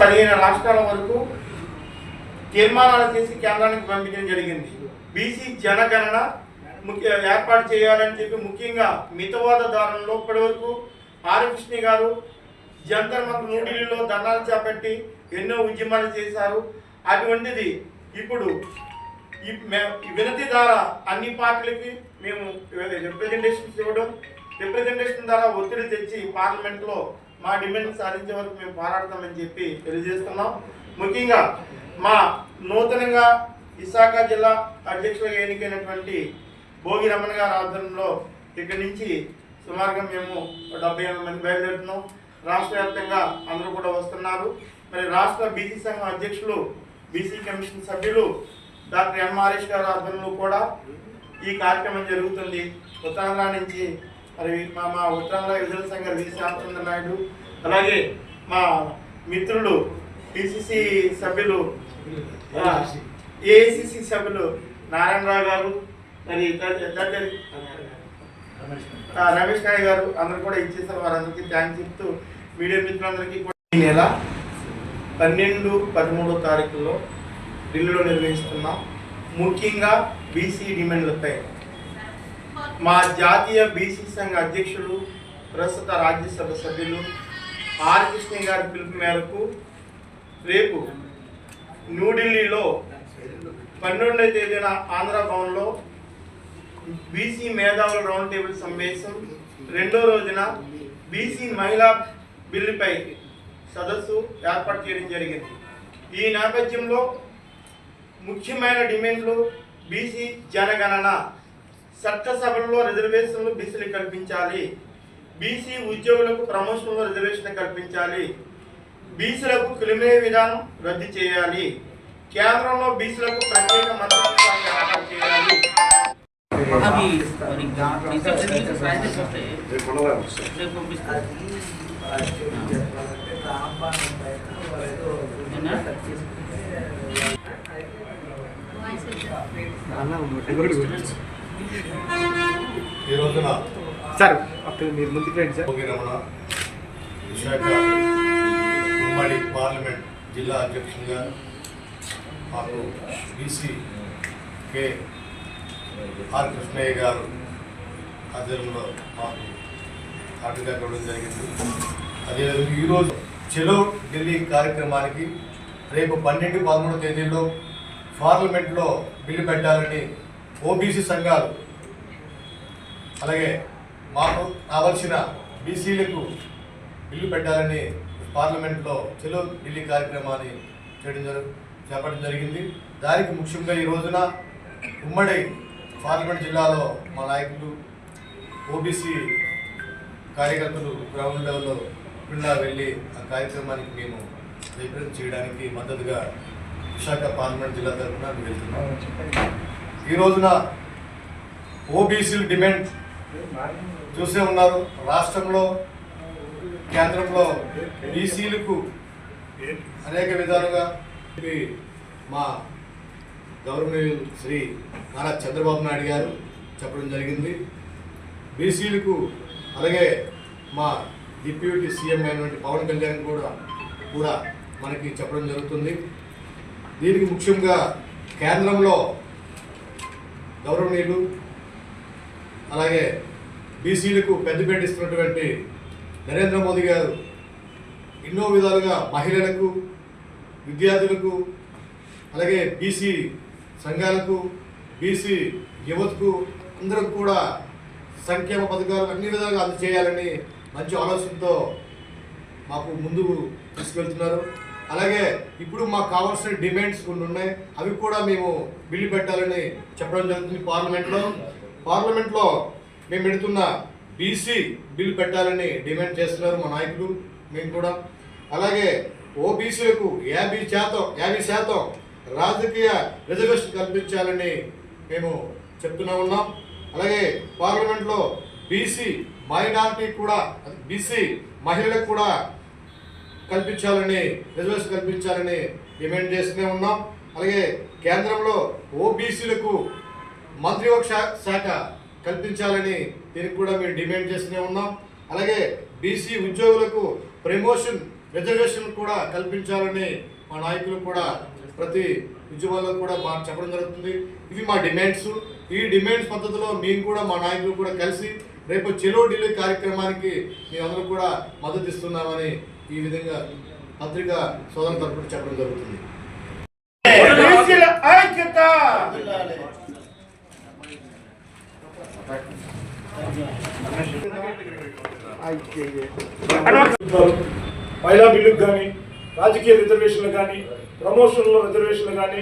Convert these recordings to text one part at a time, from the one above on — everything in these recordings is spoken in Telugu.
పదిహేను రాష్ట్రాల వరకు తీర్మానాలు చేసి కేంద్రానికి పంపించడం జరిగింది. బీసీ జనగణన ముఖ్య ఏర్పాటు చేయాలని చెప్పి ముఖ్యంగా మితవాద దారంలో ఇప్పటి వరకు గారు జంతర్ మంతర్ న్యూఢిల్లీలో దండాలు చేపట్టి ఎన్నో ఉద్యమాలు చేశారు. అటువంటిది ఇప్పుడు ఈ వినతి ద్వారా అన్ని పార్టీలకి మేము రిప్రజెంటేషన్స్ ఇవ్వడం రిప్రజెంటేషన్ ద్వారా ఒత్తిడి తెచ్చి పార్లమెంట్లో మా డిమాండ్ సాధించే వరకు మేము పోరాడతామని చెప్పి తెలియజేస్తున్నాం. ముఖ్యంగా మా నూతనంగా విశాఖ జిల్లా అధ్యక్షులుగా ఎన్నికైనటువంటి భోగి రమణ గారి ఆధ్వర్యంలో ఇక్కడి నుంచి సుమారుగా మేము డెబ్బై ఎనిమిది మంది బయలుదేరుతున్నాం. రాష్ట్ర వ్యాప్తంగా అందరూ కూడా వస్తున్నారు. మరి రాష్ట్ర బీసీ సంఘం అధ్యక్షులు బీసీ కమిషన్ సభ్యులు డాక్టర్ ఎం హరీష్ గారి ఆధ్వర్యంలో కూడా ఈ కార్యక్రమం జరుగుతుంది. ఉత్తరాంధ్ర నుంచి మరి మా మా ఉత్తరాంధ్ర విజయ సంఘ వి శ్యామచంద్ర నాయుడు అలాగే మా మిత్రులు పిసిసి సభ్యులు ఏఐసిసి సభ్యులు నారాయణరావు గారు మరి రమేష్ నాయ్ గారు అందరు కూడా ఇచ్చేసారు వారందరికీ థ్యాంక్స్ చెప్తూ మీడియా మిత్రులందరికీ కూడా ఈ నెల పన్నెండు పదమూడో తారీఖుల్లో ఢిల్లీలో నిర్వహిస్తున్నాం. ముఖ్యంగా బీసీ డిమాండ్లపై మా జాతీయ బీసీ సంఘ అధ్యక్షులు ప్రస్తుత రాజ్యసభ సభ్యులు ఆర్ కృష్ణ గారి పిలుపు మేరకు రేపు న్యూఢిల్లీలో పన్నెండవ తేదీన ఆంధ్ర భవన్లో బీసీ మేధావుల రౌండ్ టేబుల్ సమావేశం. రెండో రోజున బీసీ మహిళా బిల్లుపై సదస్సు ఏర్పాటు చేయడం జరిగింది. ఈ నేపథ్యంలో ముఖ్యమైన డిమాండ్లు బీసీ జనగణన చట్టసభల్లో రిజర్వేషన్లు బీసీలకు కల్పించాలి. బీసీ ఉద్యోగులకు ప్రమోషన్లో రిజర్వేషన్ కల్పించాలి. బీసీలకు క్రిమినల్ విధానం రద్దు చేయాలి. కేంద్రంలో బీసీలకు ప్రత్యేక మంత్రిత్వ శాఖ ఏర్పాటు చేయాలి. ఈ రోజున సార్ అప్పుడు మీరు ముందుకు రండి సార్. రమణ. విశాఖ ఉమ్మడి పార్లమెంట్ జిల్లా అధ్యక్షునిగా మాకు బీసీ కె ఆర్ కృష్ణయ్య గారు ఆధ్వర్యంలో మాకు ఆటగా ఇవ్వడం జరిగింది. అదేవిధంగా ఈరోజు చెలో ఢిల్లీ కార్యక్రమానికి రేపు పన్నెండు పదమూడు తేదీల్లో పార్లమెంట్లో బిల్లు పెట్టాలని ఓబీసీ సంఘాలు అలాగే మాకు కావలసిన బీసీలకు బిల్లు పెట్టాలని పార్లమెంట్లో చెలో ఢిల్లీ కార్యక్రమాన్ని చేయడం జరు చేపట్టడం జరిగింది. దానికి ముఖ్యంగా ఈ రోజున ఉమ్మడి పార్లమెంట్ జిల్లాలో మా నాయకులు ఓబీసీ కార్యకర్తలు గ్రౌండ్ లెవెల్లో కుండా వెళ్ళి ఆ కార్యక్రమానికి మేము రిప్రజెంట్ చేయడానికి మద్దతుగా విశాఖ పార్లమెంట్ జిల్లా తరఫున వెళ్తున్నాం. ఈ రోజున ఓబీసీలు డిమాండ్ చూసే ఉన్నారు. రాష్ట్రంలో కేంద్రంలో బీసీలకు అనేక విధాలుగా మా గవర్నర్ శ్రీ నారా చంద్రబాబు నాయుడు గారు చెప్పడం జరిగింది. బీసీలకు అలాగే మా డిప్యూటీ సీఎం అయినటువంటి పవన్ కళ్యాణ్ కూడా కూడా మనకి చెప్పడం జరుగుతుంది. దీనికి ముఖ్యంగా కేంద్రంలో గౌరవనీయులు అలాగే బీసీలకు పెద్దపేట ఇస్తున్నటువంటి నరేంద్ర మోదీ గారు ఎన్నో విధాలుగా మహిళలకు విద్యార్థులకు అలాగే బీసీ సంఘాలకు బీసీ యువతకు అందరికి కూడా సంక్షేమ పథకాలు అన్ని విధాలుగా అందజేయాలని మంచి ఆలోచనతో మాకు ముందుకు తీసుకెళ్తున్నారు. అలాగే ఇప్పుడు మాకు కావాల్సిన డిమాండ్స్ కొన్ని ఉన్నాయి. అవి కూడా మేము బిల్లు పెట్టాలని చెప్పడం జరుగుతుంది పార్లమెంట్లో. పార్లమెంట్లో మేము పెడుతున్న బీసీ బిల్లు పెట్టాలని డిమాండ్ చేస్తున్నారు మా నాయకులు మేము కూడా. అలాగే ఓబీసీలకు యాభై శాతం యాభై శాతం రాజకీయ రిజర్వేషన్ కల్పించాలని మేము చెప్తూనే ఉన్నాం. అలాగే పార్లమెంట్లో బీసీ మైనార్టీ కూడా బీసీ మహిళలకు కూడా కల్పించాలని రిజర్వేషన్ కల్పించాలని డిమాండ్ చేస్తూనే ఉన్నాం. అలాగే కేంద్రంలో ఓబీసీలకు మంత్రివర్గ శాఖ కల్పించాలని దీనికి కూడా మేము డిమాండ్ చేస్తూనే ఉన్నాం. అలాగే బీసీ ఉద్యోగులకు ప్రమోషన్ రిజర్వేషన్ కూడా కల్పించాలని మా నాయకులు కూడా ప్రతి ఉద్యమాల్లో కూడా మాకు చెప్పడం జరుగుతుంది. ఇవి మా డిమాండ్స్. ఈ డిమాండ్స్ పద్ధతిలో మేము కూడా మా నాయకులు కూడా కలిసి రేపు చెలో ఢిల్లీ కార్యక్రమానికి అందరూ కూడా మద్దతు ఇస్తున్నామని ఈ విధంగా పత్రిక సోదరుల తరపున చెప్పడం జరుగుతుంది. మహిళా బిల్లుకు కానీ రాజకీయ రిజర్వేషన్లు కానీ ప్రమోషన్లో రిజర్వేషన్లు కానీ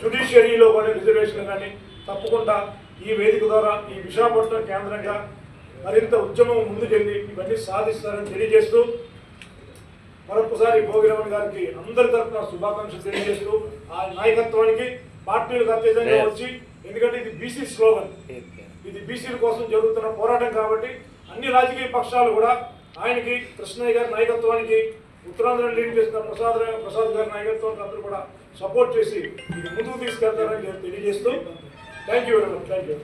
జ్యుడిషియరీలో కానీ రిజర్వేషన్లు కానీ తప్పకుండా ఈ వేదిక ద్వారా ఈ విశాఖపట్నం కేంద్రంగా మరింత ఉద్యమం ముందుకెళ్ళి ఇవన్నీ సాధిస్తారని తెలియజేస్తూ మరొకసారి భోగిరమణ్ గారికి అందరి తరఫున శుభాకాంక్షలు తెలియజేస్తూ ఆ నాయకత్వానికి పార్టీలకు అత్యధికంగా వచ్చి ఎందుకంటే ఇది బీసీ స్లోగన్. ఇది బీసీల కోసం జరుగుతున్న పోరాటం కాబట్టి అన్ని రాజకీయ పక్షాలు కూడా ఆయనకి కృష్ణయ్య గారి నాయకత్వానికి ఉత్తరాంధ్ర లీడ్ చేసిన ప్రసాద్ ప్రసాద్ గారి నాయకత్వానికి అందరూ కూడా సపోర్ట్ చేసి ఇది ముందుకు తీసుకెళ్తారని తెలియజేస్తూ thank you very much thank you